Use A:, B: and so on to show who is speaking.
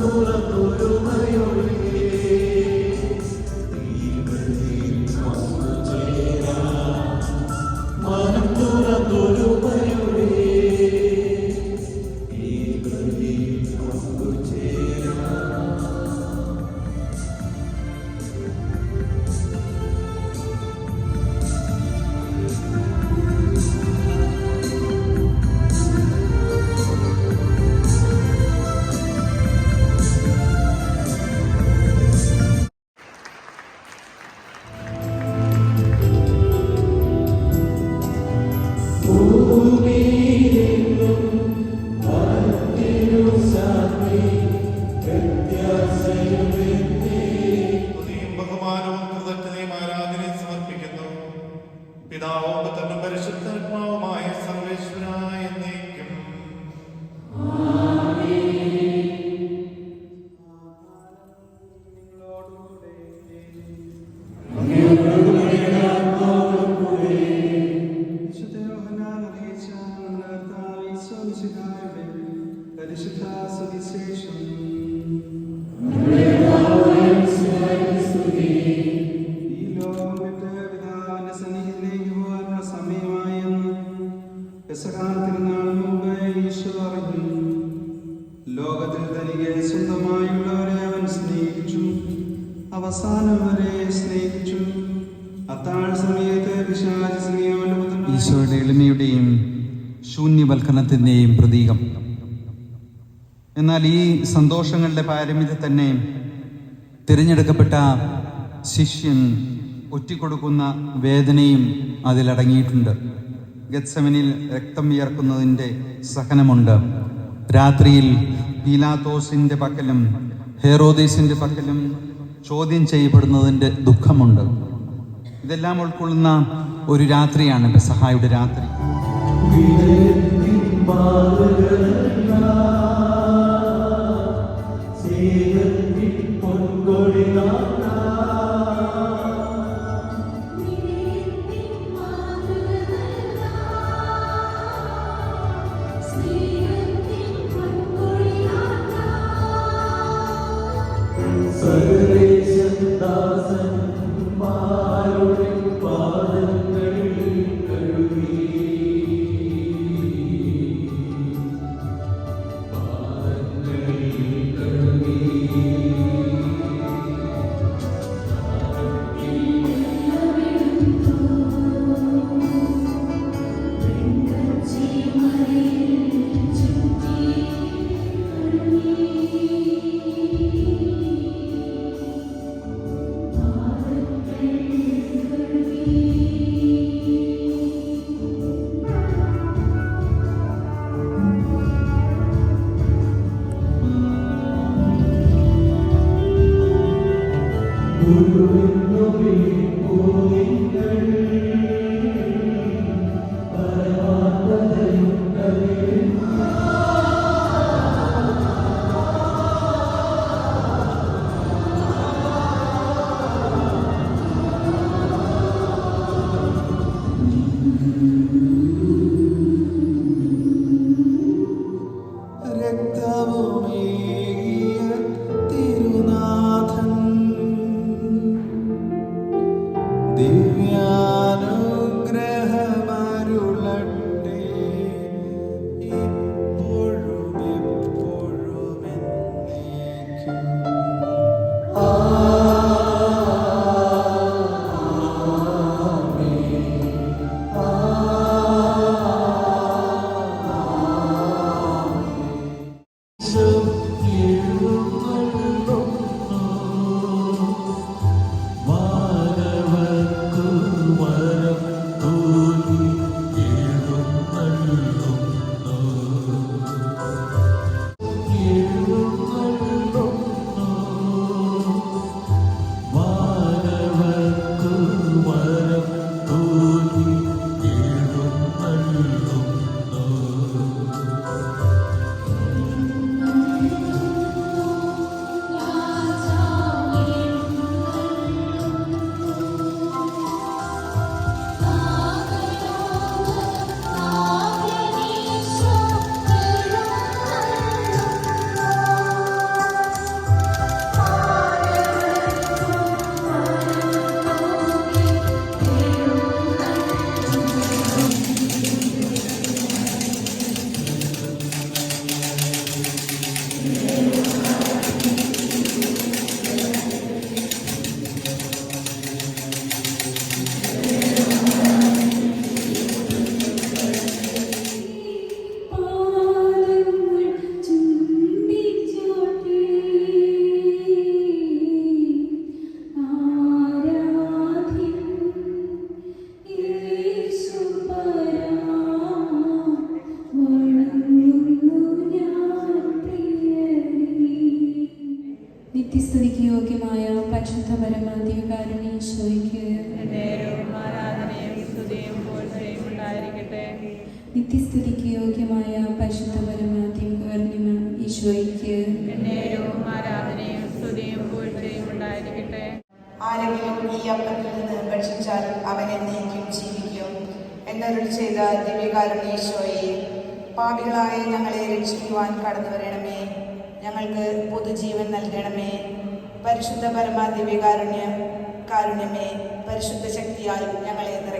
A: dura, dura. പരിശുദ്ധ സുവിശേഷം. ഈ ലോകം വിട്ട് സന്നിധിയിലേക്ക് പോകാനുള്ള സമയമായെന്ന് പെസഹാ തിരുനാളിന് മുമ്പ് ഈശോ അറിഞ്ഞു. ലോകത്തിൽ തനിക്ക് സ്വന്തമായുള്ളവരെ അവൻ സ്നേഹിച്ചു അവസാനം വരെ സ്നേഹിച്ചു അത്താഴ സമയത്ത് പിശാച് പുത്രനായ
B: ഈശോയുടെ എളിമയുടെയും ശൂന്യവൽക്കരണത്തിന്റെയും പ്രതീകം എന്നാൽ ഈ സന്തോഷങ്ങളുടെ പാരമ്യത തന്നെ തിരഞ്ഞെടുക്കപ്പെട്ട ശിഷ്യൻ ഒറ്റിക്കൊടുക്കുന്ന വേദനയും അതിലടങ്ങിയിട്ടുണ്ട്. ഗത്സമനിൽ രക്തം വിയർക്കുന്നതിന്റെ സഹനമുണ്ട്. രാത്രിയിൽ പീലാത്തോസിന്റെ പക്കലും ഹെറോദീസിന്റെ പക്കലും ചോദ്യം ചെയ്യപ്പെടുന്നതിന്റെ ദുഃഖമുണ്ട്. ഇതെല്ലാം ഉൾക്കൊള്ളുന്ന ഒരു രാത്രിയാണ് സഹായുടെ രാത്രി.
C: യോഗ്യമായ പരിശുദ്ധ പരമാധികാരണി ഈശോയ്ക്ക് നിത്യസ്തുതിക്ക് യോഗ്യമായ പരിശുദ്ധ പരമാധികാരണി ഈശോയ്ക്ക്.
D: ആരെങ്കിലും ഈ അപ്പത്തിൽ നിന്ന് ഭക്ഷിച്ചാൽ അവൻ എന്നേക്കും ജീവിക്കും. എന്നരുൾ ചെയ്ത ദിവ്യകാരുണ്യേശോയെ പാപികളായ ഞങ്ങളെ രക്ഷിക്കുവാൻ കടന്നു വരണമേ. ഞങ്ങൾക്ക് പൊതുജീവൻ നൽകണമേ. പരിശുദ്ധ പരമാ ദിവ്യകാരുണ്യം കാരുണ്യമേ പരിശുദ്ധ ശക്തിയായും ഞങ്ങളെ നിറയ്ക്കണമേ